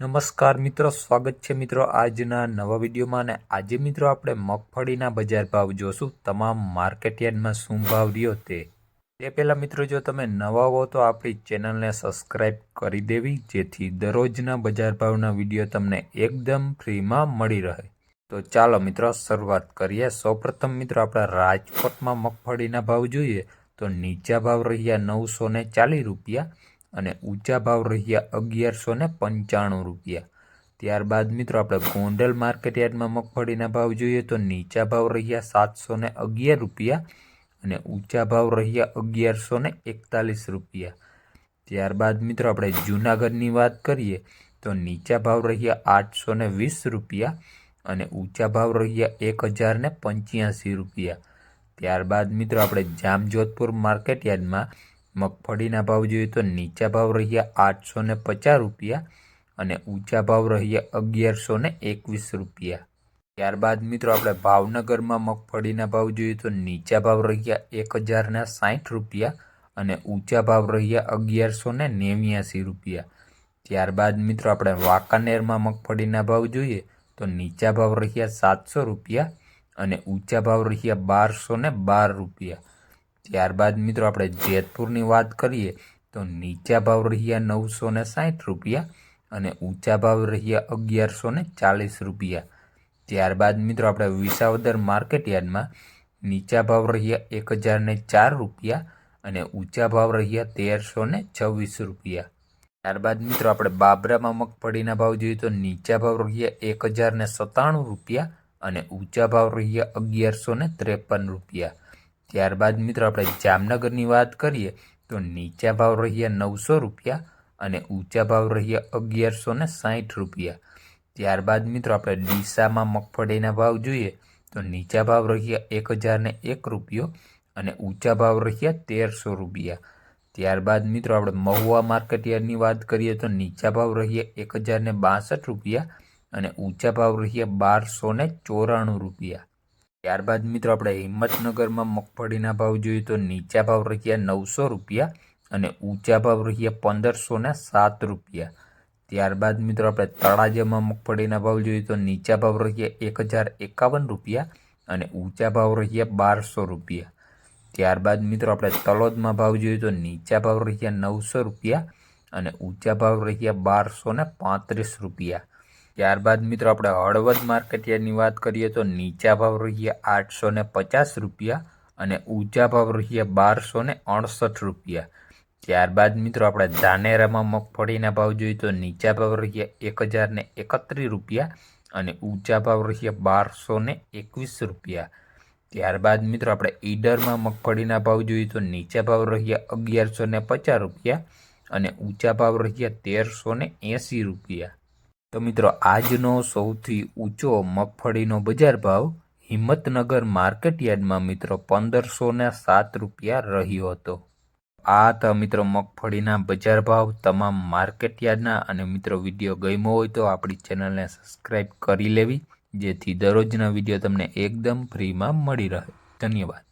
નમસ્કાર મિત્રો, સ્વાગત છે મિત્રો આજના નવા વિડીયોમાં અને આજે મિત્રો આપણે મગફળીના બજાર ભાવ જોશું. તમામ માર્કેટ યાર્ડમાં શું ભાવ રહ્યો તે. તે પહેલાં મિત્રો જો તમે નવા હો તો આપણી ચેનલને સબસ્ક્રાઈબ કરી દેવી, જેથી દરરોજના બજાર ભાવના વીડિયો તમને એકદમ ફ્રીમાં મળી રહે. તો ચાલો મિત્રો, શરૂઆત કરીએ. સૌપ્રથમ મિત્રો, આપણા રાજકોટમાં મગફળીના ભાવ જોઈએ તો નીચા ભાવ રહ્યા નવસો ચાલીસ રૂપિયા. અને ઊંચા ભાવ રહ્યા અગિયારસો ને પંચાણું રૂપિયા. ત્યારબાદ મિત્રો, આપણે ગોંડલ માર્કેટ યાર્ડમાં મગફળીના ભાવ જોઈએ તો નીચા ભાવ રહ્યા સાતસો ને અગિયાર રૂપિયા અને ઊંચા ભાવ રહ્યા અગિયારસો ને એકતાલીસ રૂપિયા. ત્યારબાદ મિત્રો, આપણે જૂનાગઢની વાત કરીએ તો નીચા ભાવ રહ્યા આઠસો ને વીસ રૂપિયા અને ઊંચા ભાવ રહ્યા એક હજાર ને પંચ્યાસી રૂપિયા. ત્યારબાદ મિત્રો, આપણે જામજોધપુર માર્કેટ યાર્ડમાં મગફળીના ભાવ જોઈએ તો નીચા ભાવ રહ્યા આઠસો ને પચાસ રૂપિયા અને ઊંચા ભાવ રહ્યા અગિયારસો ને એકવીસ રૂપિયા. ત્યારબાદ મિત્રો આપણે ભાવનગરમાં મગફળીના ભાવ જોઈએ તો નીચા ભાવ રહ્યા એક હજારના સાઠ રૂપિયા અને ઊંચા ભાવ રહ્યા અગિયારસો ને નેવ્યાસી રૂપિયા. ત્યારબાદ મિત્રો આપણે વાંકાનેરમાં મગફળીના ભાવ જોઈએ તો નીચા ભાવ રહ્યા સાતસો રૂપિયા અને ઊંચા ભાવ રહ્યા બારસો ને બાર રૂપિયા. ત્યારબાદ મિત્રો આપણે જેતપુરની વાત કરીએ, તો નીચા ભાવ રહ્યા નવસો ને સાઠ રૂપિયા અને ઊંચા ભાવ રહ્યા અગિયારસો ને ચાલીસ રૂપિયા. ત્યારબાદ મિત્રો આપણે વિસાવદર માર્કેટ યાર્ડમાં નીચા ભાવ રહ્યા એક હજાર ને ચાર રૂપિયા અને ઊંચા ભાવ રહ્યા તેરસો ને છવ્વીસ રૂપિયા. ત્યારબાદ મિત્રો આપણે બાબરામાં મગફળીના ભાવ જોઈએ તો નીચા ભાવ રહ્યા એક હજાર ને સત્તાણું રૂપિયા અને ઊંચા ભાવ રહ્યા અગિયારસો ને ત્રેપન રૂપિયા. ત્યારબાદ મિત્રો આપણે જામનગરની વાત કરીએ, તો નીચા ભાવ રહ્યા નવસો રૂપિયા અને ઊંચા ભાવ રહ્યા અગિયારસો ને સાઠ રૂપિયા. ત્યારબાદ મિત્રો આપણે ડીસામાં મગફળીના ભાવ જોઈએ, તો નીચા ભાવ રહ્યા એક હજાર ને એક રૂપિયો અને ઊંચા ભાવ રહ્યા તેરસો રૂપિયા. ત્યારબાદ મિત્રો આપણે મહુવા માર્કેટ યાર્ડની વાત કરીએ, તો નીચા ભાવ રહ્યા એક હજાર ને બાસઠ રૂપિયા અને ઊંચા ભાવ રહ્યા બારસો ચોરાણું રૂપિયા. ત્યારબાદ મિત્રો આપણે હિંમતનગરમાં મગફળીના ભાવ જોઈએ તો નીચા ભાવ રહ્યા નવસો રૂપિયા અને ઊંચા ભાવ રહ્યા પંદરસો ને સાત રૂપિયા. ત્યારબાદ મિત્રો આપણે તળાજામાં મગફળીના ભાવ જોઈએ તો નીચા ભાવ રહ્યા એક હજાર એકાવન રૂપિયા અને ઊંચા ભાવ રહ્યા બારસો રૂપિયા. ત્યારબાદ મિત્રો આપણે તલોદમાં ભાવ જોઈએ તો નીચા ભાવ રહ્યા નવસો રૂપિયા અને ઊંચા ભાવ રહ્યા બારસો ને પાંત્રીસ રૂપિયા. ત્યારબાદ મિત્રો આપણે હળવદ માર્કેટયાર્ડની વાત કરીએ તો નીચા ભાવ રહ્યા આઠસો ને પચાસ રૂપિયા અને ઊંચા ભાવ રહ્યા બારસો ને અડસઠ રૂપિયા. ત્યારબાદ મિત્રો આપણે ધાનેરામાં મગફળીના ભાવ જોઈએ તો નીચા ભાવ રહ્યા એક હજાર ને એકત્રીસ રૂપિયા અને ઊંચા ભાવ રહ્યા બારસો ને એકવીસ રૂપિયા. ત્યારબાદ મિત્રો આપણે ઈડરમાં મગફળીના ભાવ જોઈએ તો નીચા ભાવ રહ્યા અગિયારસો ને પચાસ રૂપિયા અને ઊંચા ભાવ રહ્યા તેરસો ને એંસી રૂપિયા. તો મિત્રો, આજનો સૌથી ઊંચો મગફળીનો બજાર ભાવ હિંમતનગર માર્કેટયાર્ડમાં મિત્રો પંદરસો ને સાત રૂપિયા રહ્યો હતો. આ તો મિત્રો મગફળીના બજાર ભાવ. તમામ માર્કેટ યાર્ડના અને મિત્રો વીડિયો ગમ્યો હોય તો આપણી ચેનલને સબસ્ક્રાઈબ કરી લેવી, જેથી દરરોજના વીડિયો તમને એકદમ ફ્રીમાં મળી રહે. ધન્યવાદ.